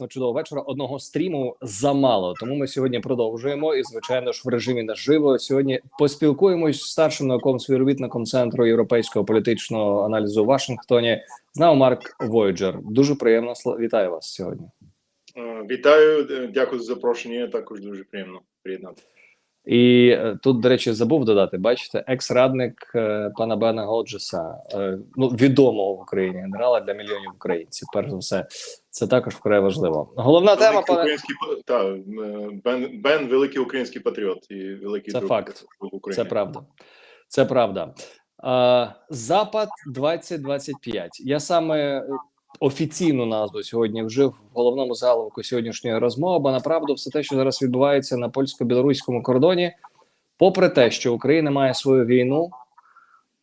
прекрасного чудового вечора. Одного стріму замало. Тому ми сьогодні продовжуємо. І звичайно ж в режимі наживо. Сьогодні поспілкуємось з старшим науковим співробітником центру європейського політичного аналізу в Вашингтоні. З Марк Войджер. Дуже приємно вітаю вас сьогодні. Е, Вітаю, е, дякую за запрошення. Також дуже приємно приєднати. І е, тут, до речі, забув додати. Бачите, екс-радник е, пана Бена Годжеса, е, ну відомого в Україні генерала для мільйонів українців. Перш за все, це також вкрай важливо. Головна тема, Великий пане український та, Бен, Бен великий український патріот і великий Це друг факт. України. Це правда. Це правда. Запад 2025. Я саме офіційну назву сьогодні вжив в головному заголовку сьогоднішньої розмови, бо направду все те, що зараз відбувається на польсько-білоруському кордоні, попри те, що Україна має свою війну,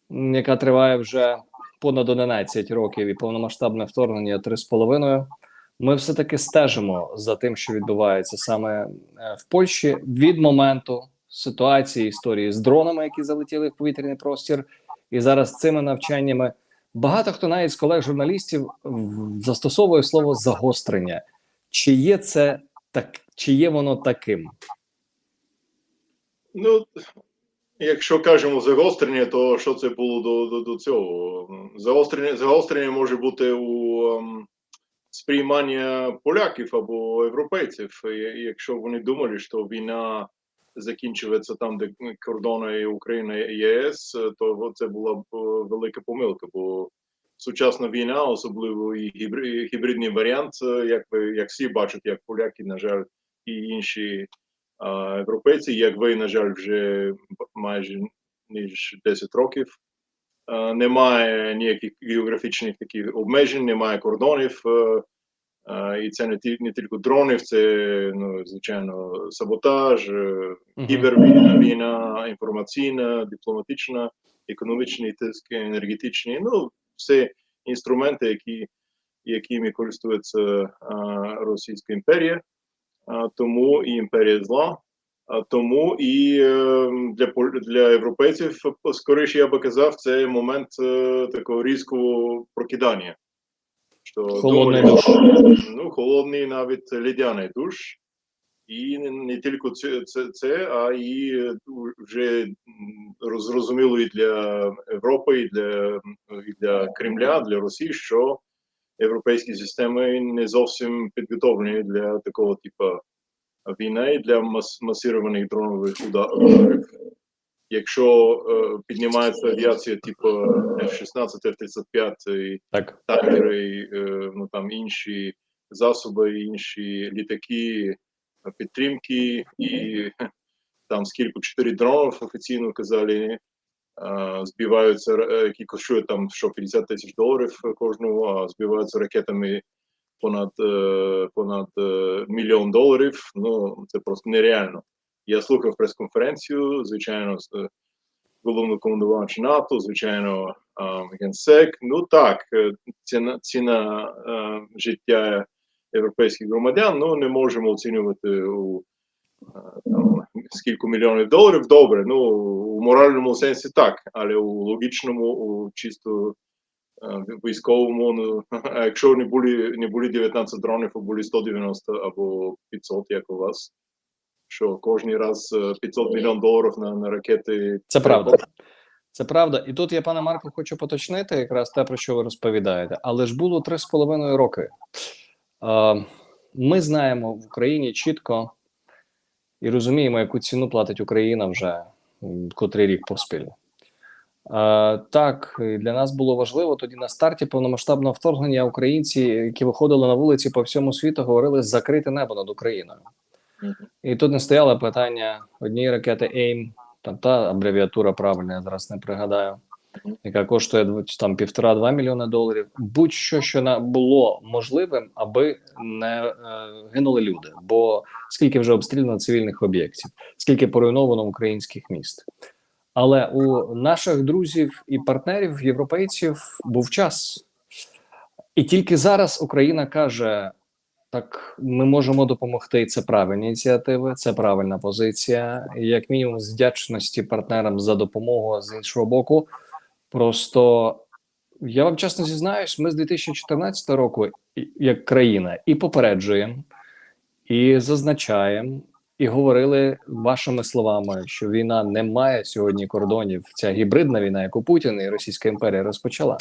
яка триває вже понад 11 років, і повномасштабне вторгнення 3,5, ми все таки стежимо за тим, що відбувається саме е, в Польщі від моменту ситуації історії з дронами, які залетіли в повітряний простір, і зараз цими навчаннями багато хто навіть з колег журналістів застосовує слово загострення. Чи є це так, чи є воно таким? Ну, якщо кажемо загострення, то що це було до, до, до цього? Загострення, загострення може бути у ем, сприймання поляків або європейців. Якщо вони думали, що війна закінчується там, де кордони України і ЄС, то це була б е, велика помилка, бо сучасна війна, особливо і гібридний варіант, е, як ви як всі бачать, як поляки, на жаль, і інші а, європейці, як ви, на жаль, вже майже ніж 10 років. Немає ніяких географічних таких обмежень, немає кордонів. І це не ті- не тільки дронів, це ну, звичайно саботаж, е, кібервійна, війна, інформаційна, дипломатична, економічний тиск, енергетичний. Ну, все інструменти, які, якими користується Російська імперія. А, тому і імперія зла. А тому і е, для для європейців, скоріше я би казав, це момент е, такого різкого прокидання. Що Холодний думали, душ. Ну, холодний навіть ледяний душ. І не, тільки це, це, це, а і вже зрозуміло і для Європи, і для, і для Кремля, для Росії, що європейські системи не зовсім підготовлені для такого типу війни і для мас масированих дронових ударів. Якщо е, піднімається авіація типу F-16, F-35 Так. танкери, е, ну там інші засоби, інші літаки, підтримки, і там скільки чотири дронів офіційно казали, е, збиваються, які коштують там що 50 тисяч доларів кожного, а збиваються ракетами понад, понад мільйон доларів. Ну це просто нереально. Я слухав прес-конференцію, звичайно, е, головнокомандувача НАТО, звичайно, генсек. Ну так, е, ціна, ціна е, життя європейських громадян, ну не можемо оцінювати у там, скільки мільйонів доларів. Добре, ну у моральному сенсі так, але у логічному, у чисто військовому, ну, якщо не були, не були 19 дронів, а були 190 або 500, як у вас, що кожен раз е, 500 мільйон доларів на, на ракети. Це правда. Це правда. І тут я, пане Марко, хочу поточнити якраз те, про що ви розповідаєте. Але ж було три з половиною роки. Е, Ми знаємо в Україні чітко і розуміємо, яку ціну платить Україна вже котрий рік поспіль. Е, Так, для нас було важливо тоді на старті повномасштабного вторгнення українці, які виходили на вулиці по всьому світу, говорили закрите небо над Україною. І тут не стояло питання однієї ракети AIM, там та абревіатура правильна, я зараз не пригадаю, яка коштує там півтора-два мільйони доларів. Будь-що, що було можливим, аби не е, гинули люди. Бо скільки вже обстріляно цивільних об'єктів, скільки поруйновано українських міст. Але у наших друзів і партнерів, європейців, був час. І тільки зараз Україна каже: так, ми можемо допомогти. Це правильні ініціативи, це правильна позиція. І Як мінімум, з вдячності партнерам за допомогу з іншого боку. Просто я вам чесно зізнаюсь, ми з 2014 року, як країна, і попереджуємо, і зазначаємо, і говорили вашими словами, що війна не має сьогодні кордонів. Ця гібридна війна, яку Путін і Російська імперія розпочала.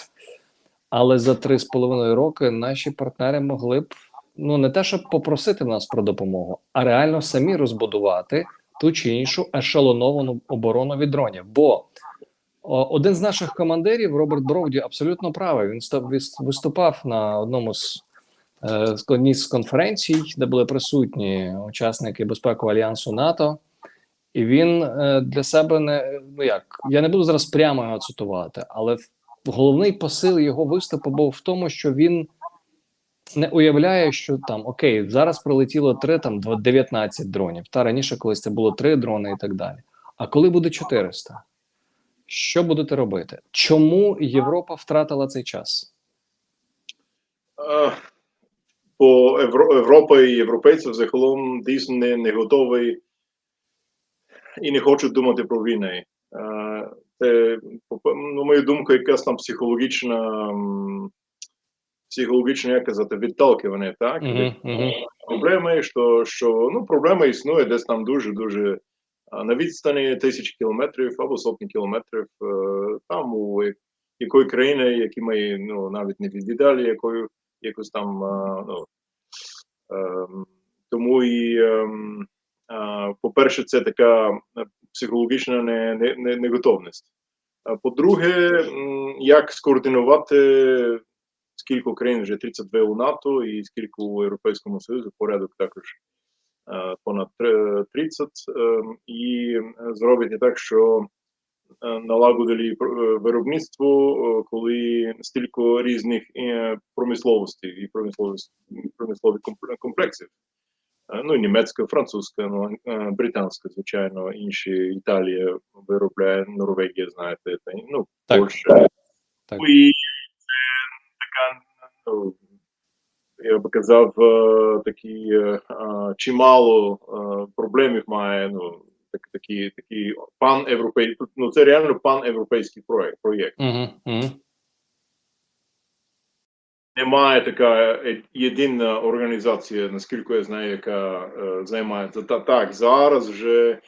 Але за три з половиною роки наші партнери могли б ну не те, щоб попросити нас про допомогу, а реально самі розбудувати ту чи іншу ешелоновану оборону від дронів. Бо один з наших командирів, Роберт Броуді, абсолютно правий. Він виступав на одному з е, одній з конференцій, де були присутні учасники безпекового альянсу НАТО. І він е, для себе не ну як я не буду зараз прямо його цитувати, але головний посил його виступу був в тому, що він не уявляє, що там окей, зараз прилетіло 3, там 19 дронів. Та раніше колись це було 3 дрони і так далі. А коли буде 400? Що будете робити? Чому Європа втратила цей час? Е, Бо Європа і європейці взагалом дійсно не, не готові і не хочуть думати про війни. Е, Це, на мою думку, якась там психологічна, м, психологічне, як казати, відталкивання, так? Угу. проблеми, що, що ну, проблема існує десь там дуже-дуже на відстані тисяч кілометрів або сотні кілометрів, е, там у якої країни, які ми ну, навіть не відвідали, якою якось там. ну, ем, тому і, ем, по-перше, це така е, психологічна не, не, не, неготовність. А по-друге, як скоординувати скільки країн вже 32 у НАТО і скільки у Європейському Союзі порядок також е, понад три- 30 е, і зробити так, що е, налагодили виробництво, коли стільки різних промисловостей і промислових комп- комплексів. Ну, німецька, французька, ну, британська, звичайно, інші Італія виробляє, Норвегія, знаєте, та, ну, Так. Польща. Так. Ну, І я би казав, е, такі е, чимало е, проблемів має, ну, так, такі, такі пан-європейський, ну, це реально пан-європейський проєкт. проєкт. Угу, угу. Немає така єдина організація, наскільки я знаю, яка е, займається. Та так, зараз вже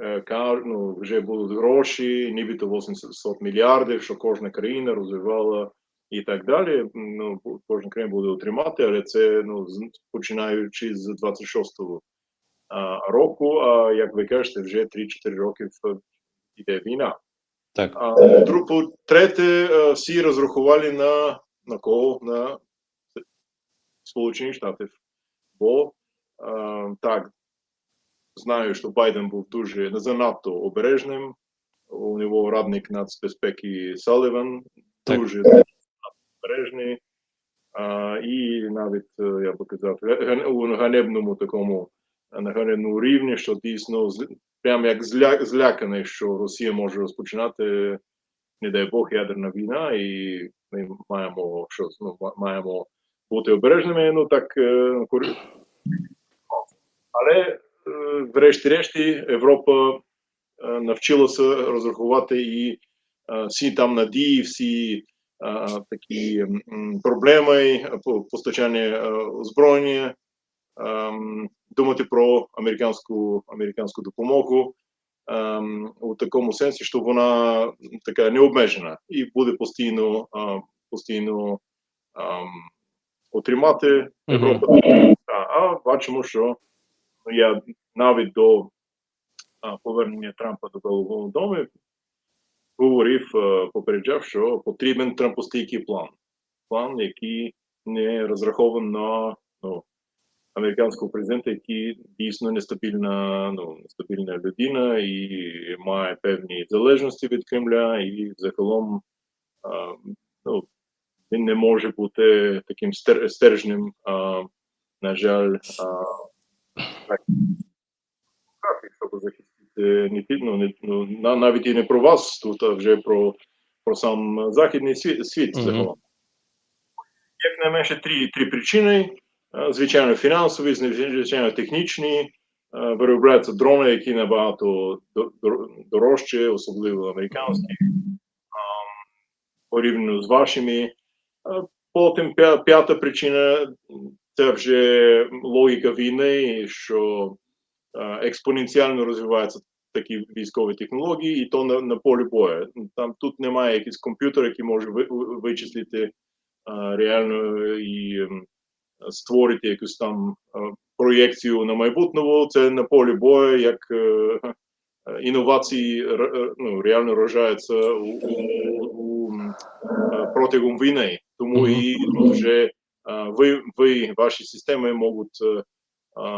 е, ну, вже будуть гроші, нібито 800 мільярдів, що кожна країна розвивала і так далі. Ну, кожна країна буде отримати, але це ну, починаючи з 26-го а, року, а як ви кажете, вже 3-4 роки йде війна. Так. А, третє, е, всі розрахували на, на кого? На Сполучені Штати. Бо е, так, знаю, що Байден був дуже не занадто обережним. У нього радник нацбезпеки Саліван Так. дуже обережний. А, і навіть, е, я би казав, у ганебному такому на ганебному рівні, що дійсно прям як зля, зляканий, що Росія може розпочинати, не дай Бог, ядерна війна, і ми маємо що ну, маємо бути обережними. Ну так е, але е, врешті-решті Європа е, навчилася розрахувати і е, всі там надії, всі е, такі проблеми по- постачання е, озброєння, ем, думати про американську американську допомогу ем, у такому сенсі, що вона така необмежена і буде постійно е, постійно ем, отримати Європу. А бачимо, що ну, я навіть до повернення Трампа до Білого Дому говорив, е, попереджав, що потрібен трампостійкий план. План, який не розрахований на ну, американського президента, який дійсно нестабільна, ну, нестабільна людина і має певні залежності від Кремля, і загалом а, ну, він не може бути таким стер- стержнем, а, на жаль, а, щоб захистити не тільки, ну, не, ну, навіть і не про вас тут, а вже про, про сам західний світ, світ Мгм. загалом. Як найменше три, три причини. Е, Звичайно, фінансові, звичайно, технічні. Е, Виробляються дрони, які набагато до- дорожчі, особливо американські. Порівняно з вашими. Е, Потім п'ята причина це вже логіка війни, що е, експоненціально розвиваються такі військові технології, і то на, на полі бою. Там тут немає якийсь комп'ютер, який може ви, ви- вичислити е, реально і створити якусь там е, проєкцію на майбутнього. Це на полі бою, як е, е, інновації е, ну, реально рожаються у, у, у, е, протягом війни. Тому і вже е, ви, ви, ваші системи можуть, е, е,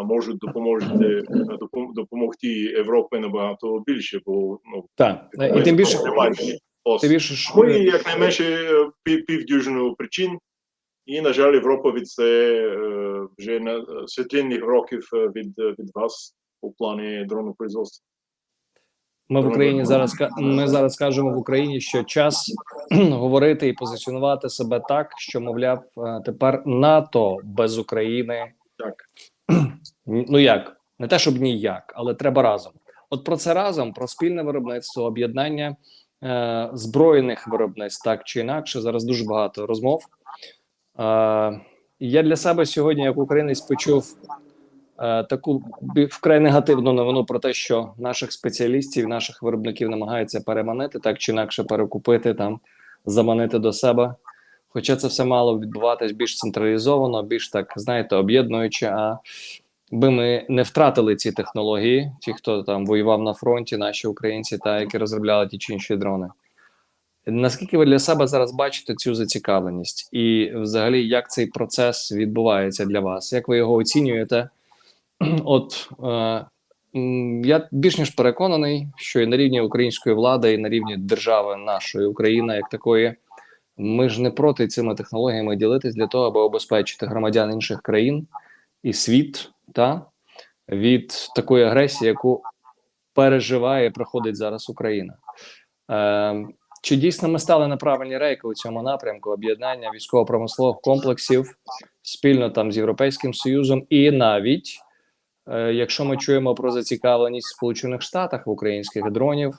можуть допоможете, допом- допомогти Європі набагато більше, бо ну, Так, і тим більше, тим більше ми якнайменше е, пів, півдюжину причин, і, на жаль, Європа від це е, вже на світлинних років е, від, від вас у плані дронопроизводства. Ми в Україні зараз ми зараз кажемо в Україні, що час говорити і позиціонувати себе так, що мовляв, е, тепер НАТО без України. Так. Ну як не те, щоб ніяк, але треба разом. От про це разом, про спільне виробництво, об'єднання е, збройних виробництв, так чи інакше, зараз дуже багато розмов. Е, я для себе сьогодні, як українець, почув е, таку вкрай негативну новину про те, що наших спеціалістів, наших виробників намагаються переманити, так чи інакше перекупити там, заманити до себе. Хоча це все мало відбуватись більш централізовано, більш так, знаєте, об'єднуюче. А би ми не втратили ці технології, ті, хто там воював на фронті, наші українці, та які розробляли ті чи інші дрони. Наскільки ви для себе зараз бачите цю зацікавленість, і взагалі як цей процес відбувається для вас? Як ви його оцінюєте? От е, я більш ніж переконаний, що і на рівні української влади, і на рівні держави нашої України, як такої, ми ж не проти цими технологіями ділитись для того, аби обезпечити громадян інших країн і світ та від такої агресії, яку переживає проходить зараз Україна. Е, чи дійсно ми стали на правильні рейки у цьому напрямку об'єднання військово-промислових комплексів спільно там з Європейським Союзом, і навіть е, якщо ми чуємо про зацікавленість в Сполучених Штатах в українських дронів,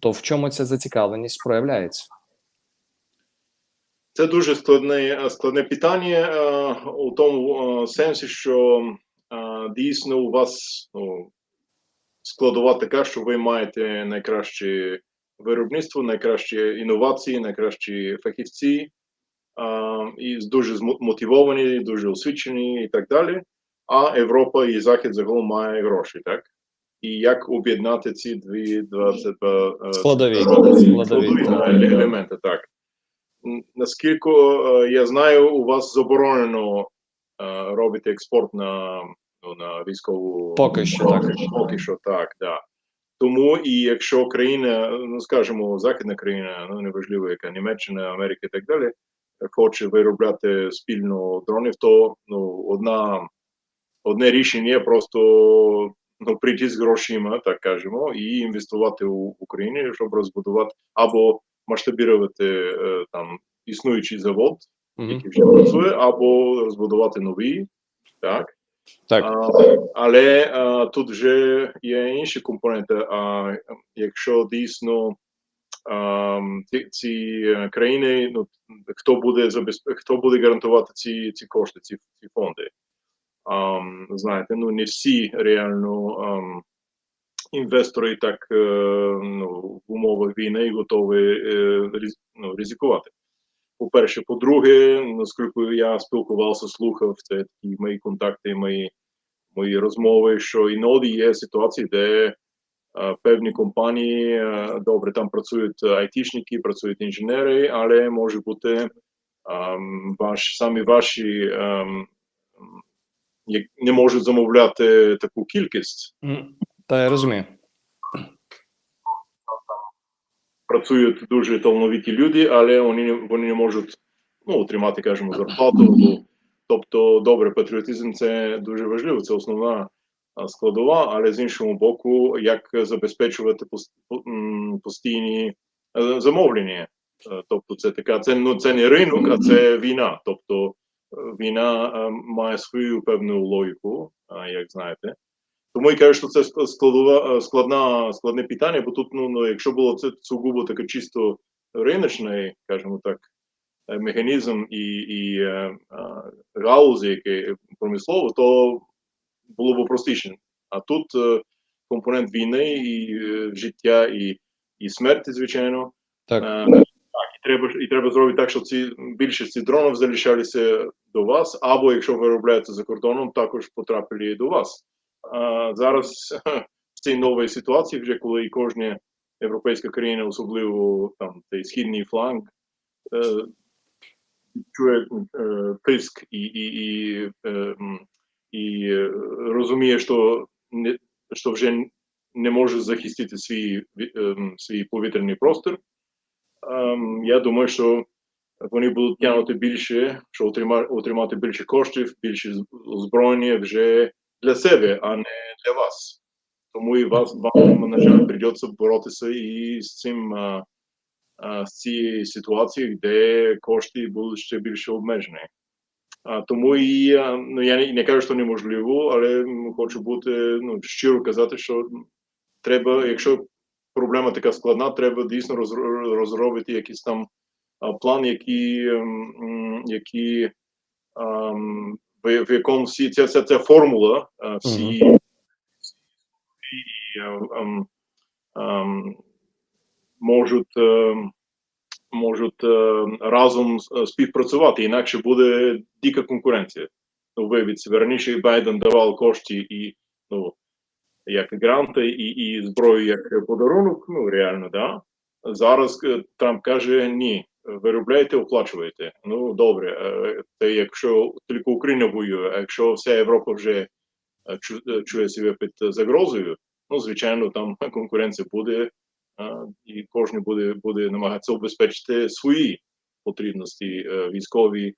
то в чому ця зацікавленість проявляється? Це дуже складне, складне питання е, у тому е, сенсі, що е, дійсно у вас ну, складова така, що ви маєте найкраще виробництво, найкращі інновації, найкращі фахівці, е, і дуже мотивовані, дуже освічені і так далі. А Європа і Захід загалом має гроші, так? І як об'єднати ці дві два, це два е, Складові. складові, Складові, елементи, так. Наскільки е, я знаю, у вас заборонено е, робити експорт на, ну, на військову Поки що, так. Поки що так, да. Тому і якщо країна, ну скажімо, західна країна, ну неважливо, яка Німеччина, Америка і так далі, хоче виробляти спільно дронів, то ну одна одне рішення є просто ну, прийти з грошима, так кажемо, і інвестувати у Україні, щоб розбудувати або масштабувати е, там існуючий завод, який вже працює, або розбудувати новий, так. Так, А, але а, тут вже є інші компоненти. А якщо дійсно а, ці, країни, ну хто буде забезпе... хто буде гарантувати ці, ці кошти, ці, ці фонди? А, знаєте, ну не всі реально а, інвестори так е, ну, в умовах війни готові е, ну, ризикувати. По-перше, по-друге, наскільки я спілкувався, слухав це такі мої контакти, мої мої розмови, що іноді є ситуації, де е, певні компанії добре там працюють айтішники, працюють інженери, але може бути ваш самі ваші не можуть замовляти таку кількість. Та я розумію. Працюють дуже талановиті люди, але вони вони не можуть ну, отримати, кажемо, зарплату. Тобто, добре, патріотизм це дуже важливо, це основна складова, але з іншого боку, як забезпечувати постійні е, замовлення. Е, Тобто, це така, це ну це не ринок, а це війна. Тобто е, війна має свою певну логіку, як знаєте. Тому я кажу, що це складова, е, складна, складне питання, бо тут, ну, ну якщо було це сугубо таке чисто риночний, скажімо так, е, механізм і, і е, галузі, які промислово, то було б простіше. А тут компонент війни і життя, і, і смерті, звичайно. Так. Так, і треба і треба зробити так, щоб ці більшість цих дронів залишалися до вас, або якщо виробляються за кордоном, також потрапили до вас. Зараз в цій новій ситуації, вже коли кожна європейська країна, особливо там цей східний фланг, е, чує е, тиск і, і, і, е, і розуміє, що не що вже не може захистити свій, свій повітряний простір. Я думаю, що вони будуть тягнути більше, що отрима, отримати більше коштів, більше озброєння вже для себе, а не для вас. Тому і вас вам, на жаль, придеться боротися і з цим а, а, з цією ситуацією, де кошти будуть ще більше обмежені. А, тому і а, ну я не, не кажу, що неможливо, але хочу бути ну щиро казати, що треба, якщо проблема така складна, треба дійсно розро- розробити якийсь там а, план, який, м, які, ем, в, в якому всі ця, ця, ця формула, а, всі і, ем, ем, ем, можуть, ем, можуть ем, разом е, співпрацювати, інакше буде дика конкуренція. Ну, виявиться, раніше Байден давав кошти і ну, як гранти, і, і зброю як подарунок, ну реально, да. Зараз е, Трамп каже: ні, виробляйте, оплачуєте. Ну добре, е, це якщо тільки Україна воює, а якщо вся Європа вже е, е, чує себе під загрозою, ну звичайно, там конкуренція буде, і кожен буде, буде намагатися обезпечити свої потрібності військові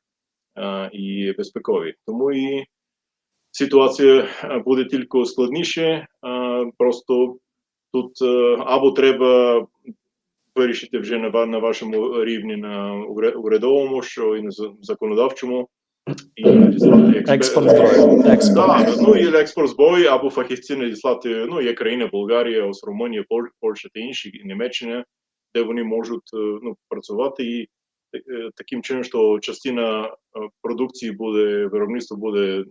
і безпекові. Тому і ситуація буде тільки складніше. Просто тут або треба вирішити вже на, на вашому рівні на урядовому, що і на законодавчому, і надіслати Експорт зброї. Так, ну і експорт зброї або фахівці надіслати, ну, є країни Болгарія, ось Румунія, Польща та інші, Німеччина, де вони можуть е, ну, працювати. І е, таким чином, що частина е, продукції буде, виробництво буде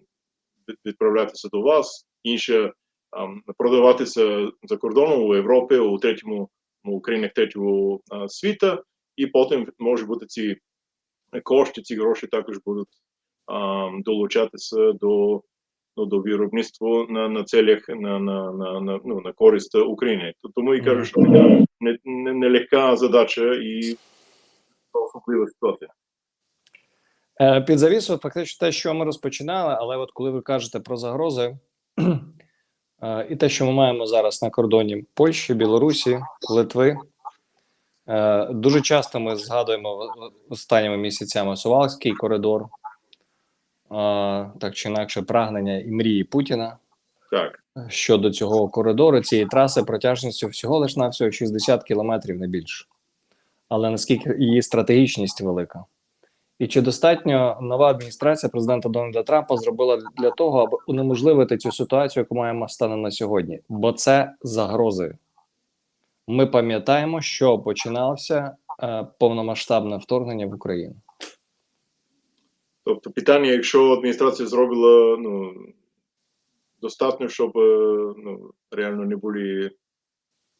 відправлятися до вас, інше продаватися за кордоном у Європі, у третьому, ну, у країнах третього а, світу, і потім може бути ці кошти, ці гроші також будуть долучатися до, ну, до виробництва на, на целях на, на, на, на, ну, на користь України. Тому і кажу, що така не, не, нелегка задача і особлива ситуація. Е, Під завісу, фактично те, що ми розпочинали, але от коли ви кажете про загрози, і те, що ми маємо зараз на кордоні Польщі, Білорусі, Литви, е, дуже часто ми згадуємо останніми місяцями Сувалський коридор, е, так чи інакше прагнення і мрії Путіна Так. щодо цього коридору, цієї траси протяжністю всього лиш на всього 60 кілометрів, не більше. Але наскільки її стратегічність велика? І чи достатньо нова адміністрація президента Дональда Трампа зробила для того, аби унеможливити цю ситуацію, яку маємо станом на сьогодні? Бо це загрози. Ми пам'ятаємо, що починалося е, повномасштабне вторгнення в Україну. Тобто питання, якщо адміністрація зробила ну, достатньо, щоб е, ну, реально не були,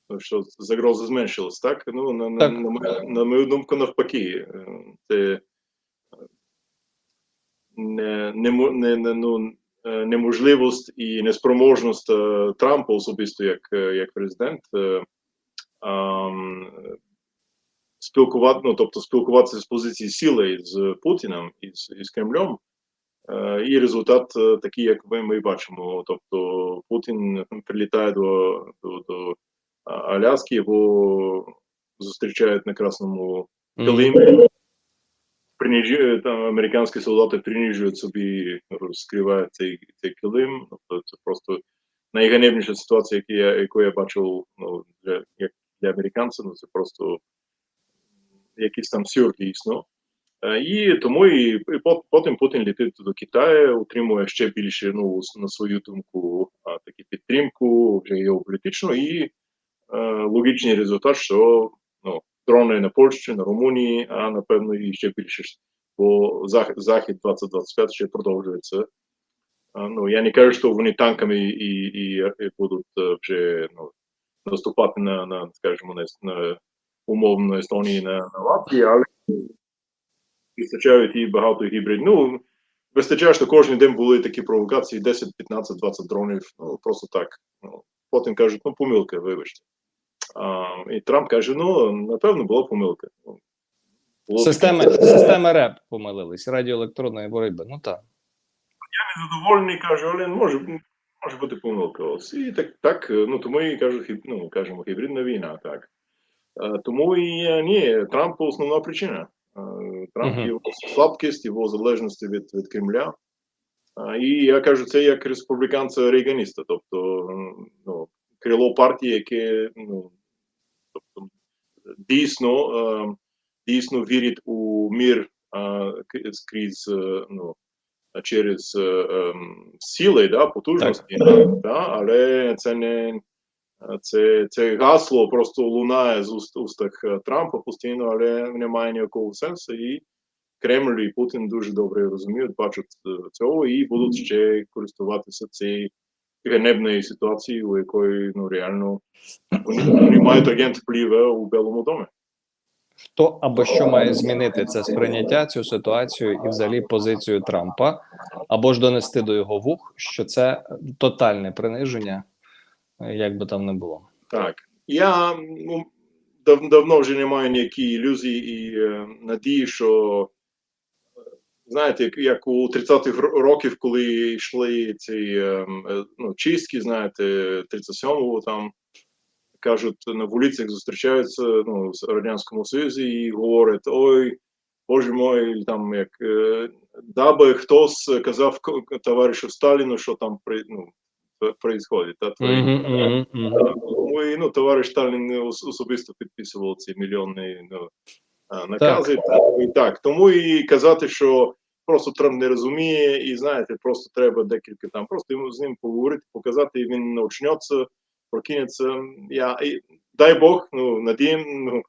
ну, що загроза зменшилась, так? Ну, на, на, Так. на, мою- на мою думку, навпаки. Е, Це не, не, не, ну, е, неможливість і неспроможність е, Трампа особисто як, е, як президент спілкувати, ну, тобто спілкуватися з позиції сили з Путіним і з, і з Кремлем. І результат такий, як ми, ми бачимо. Тобто Путін прилітає до, до, до Аляски, його зустрічають на красному килимі. Приніжує, там американські солдати принижують собі, розкривають цей, цей килим. Тобто це просто найганебніша ситуація, яку я, яку я бачив ну, для, як для американців. Ну, це просто якийсь там сюр дійсно. Е, І тому і, і потім Путін літить до Китаю, утримує ще більше ну, на свою думку таку підтримку вже геополітичну, і е, логічний результат, що ну, дрони на Польщу, на Румунії, а напевно і ще більше, бо захід, захід 2025 ще продовжується. Ну, я не кажу, що вони танками і, і, і будуть е, вже ну, наступати на, на скажімо, на, на умовно Естонії на, на Латвії, але вистачають і багато гібрид. Ну, вистачає, що кожен день були такі провокації, 10, 15, 20 дронів, ну, просто так. Ну, потім кажуть, ну, помилка, вибачте. А, і Трамп каже, ну, напевно, була помилка. Було Системи, таке. системи РЕП помилились, радіоелектронної боротьби. Ну так. Я Задоволений, каже, але може, може бути помилка. Ось. І так, так, ну, тому і кажу, хіб, ну, кажемо, гібридна війна, так. Тому і е, ні, Трамп основна причина. Трамп Мгм. його слабкість, його залежності від, від Кремля. І я кажу, це як республіканця рейганіста, тобто ну, крило партії, яке ну, дійсно, е, дійсно вірить у мір е, к- скрізь е, ну, через е, ем, сили, да, потужності, да, але це не це, це гасло просто лунає з уст устах Трампа постійно, але не має ніякого сенсу. І Кремль і Путін дуже добре розуміють, бачать цього і будуть ще користуватися цією ганебною ситуацією, у якої ну реально вони, мають агент впливу у Білому домі. Хто або що має змінити це сприйняття, цю ситуацію і взагалі позицію Трампа, або ж донести до його вух, що це тотальне приниження, як би там не було. Так. Я ну, дав, давно вже не маю ніякої ілюзії і е, надії, що знаєте, як, як у 30-х років, коли йшли ці е, е, ну, чистки, знаєте, 37-го там кажуть, на вулицях зустрічаються ну, в Радянському Союзі і говорять: ой, Боже мой, там як е, даби хтось казав товаришу Сталіну, що там при, ну, происходить. Та, твої- Мгм, мгм, мгм. тому і, ну, товариш Сталін не особисто підписував ці мільйонні ну, накази. Та, і так. Тому і казати, що просто Трамп не розуміє, і знаєте, просто треба декілька там, просто йому з ним поговорити, показати, і він очнеться, прокинеться. Я, і, дай Бог, ну, надієм, ну,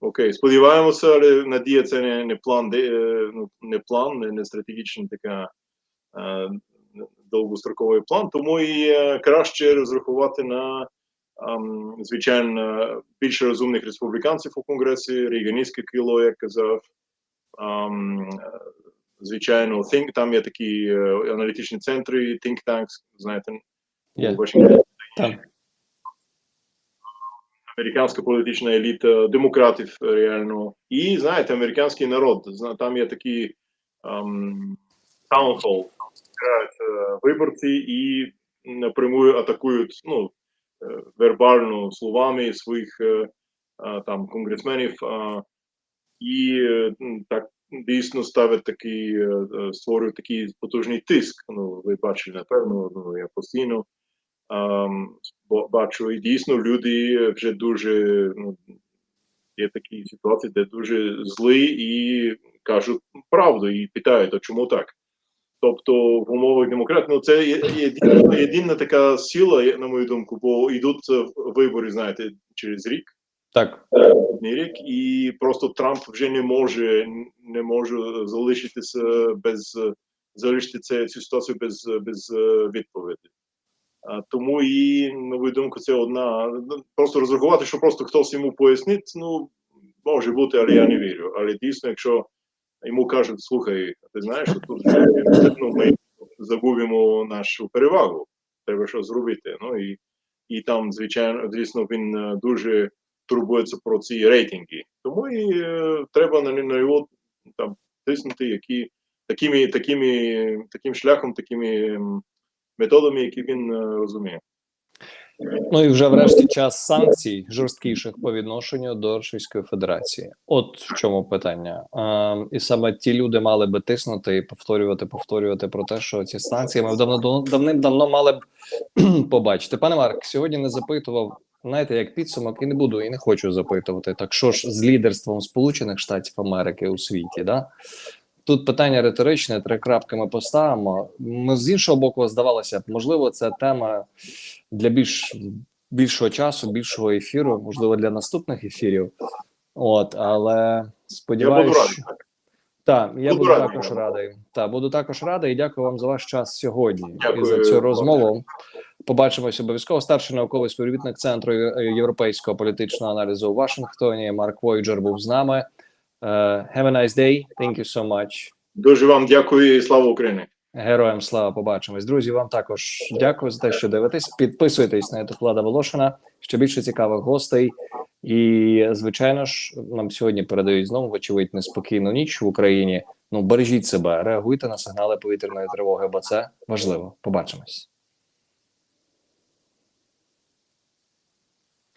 окей, сподіваємося, але надія це не, не план, де, е, ну, не план, не, не стратегічна така. е, довгостроковий план, тому і е, краще розрахувати на ем, звичайно більше розумних республіканців у конгресі, рейганістське крило, як казав. Ем, звичайно, think, там є такі е, аналітичні центри, think tanks, знаєте, Є. у Вашингтоні. Американська політична еліта демократів е, реально. І знаєте, американський народ. Там є такі ем, town hall, грають е, виборці і напрямую атакують ну, вербально словами своїх там конгресменів. і так дійсно ставить такий, е, е, такий потужний тиск. Ну, ви бачили, напевно, ну, я постійно ем, бачу, і дійсно люди вже дуже ну, є такі ситуації, де дуже зли і кажуть правду, і питають, а чому так? Тобто в умовах демократії, ну це єдина, така сила, на мою думку, бо йдуть е, вибори, знаєте, через рік Так. наступний рік, і просто Трамп вже не може не може залишитися без залишити це, цю ситуацію без, без е, відповіді. Тому і, на мою думку, це одна. ну, Просто розрахувати, що просто хтось йому пояснить, ну може бути, але я не вірю. Але дійсно, якщо йому кажуть, слухай, ти знаєш, що тут ну, ми загубимо нашу перевагу, треба щось зробити. Ну і, і там, звичайно, звісно, він е, дуже турбується про ці рейтинги. Тому і е, треба на, його там тиснути, які такими, такими, таким шляхом, такими методами, які він е, розуміє. Ну і вже врешті час санкцій жорсткіших по відношенню до Російської Федерації. От в чому питання. Е, і саме ті люди мали би тиснути і повторювати, повторювати про те, що ці санкції ми давно давним-давно мали б побачити. Пане Марк, сьогодні не запитував. Знаєте, як підсумок, і не буду, і не хочу запитувати. Так що ж з лідерством Сполучених Штатів Америки у світі, да? Тут питання риторичне, три крапки ми поставимо. Ми з іншого боку, здавалося б, можливо, це тема для більш більшого часу, більшого ефіру, можливо, для наступних ефірів. От, але сподіваюся, що так. я Буду буду радий, також радий. Так, буду також радий і дякую вам за ваш час сьогодні Дякую, і за цю розмову. Побачимось обов'язково. Старший науковий співробітник центру е, європейського політичного аналізу у Вашингтоні. Марк Войджер був з нами. Е, have a nice day. Thank you so much. Дуже вам дякую і слава Україні. Героям слава побачимось. Друзі, вам також дякую за те, що дивитесь. Підписуйтесь на YouTube Влада Волошина. Ще більше цікавих гостей. І звичайно ж, нам сьогодні передають знову вочевидь неспокійну ніч в Україні. Ну бережіть себе, реагуйте на сигнали повітряної тривоги, бо це важливо. Побачимось.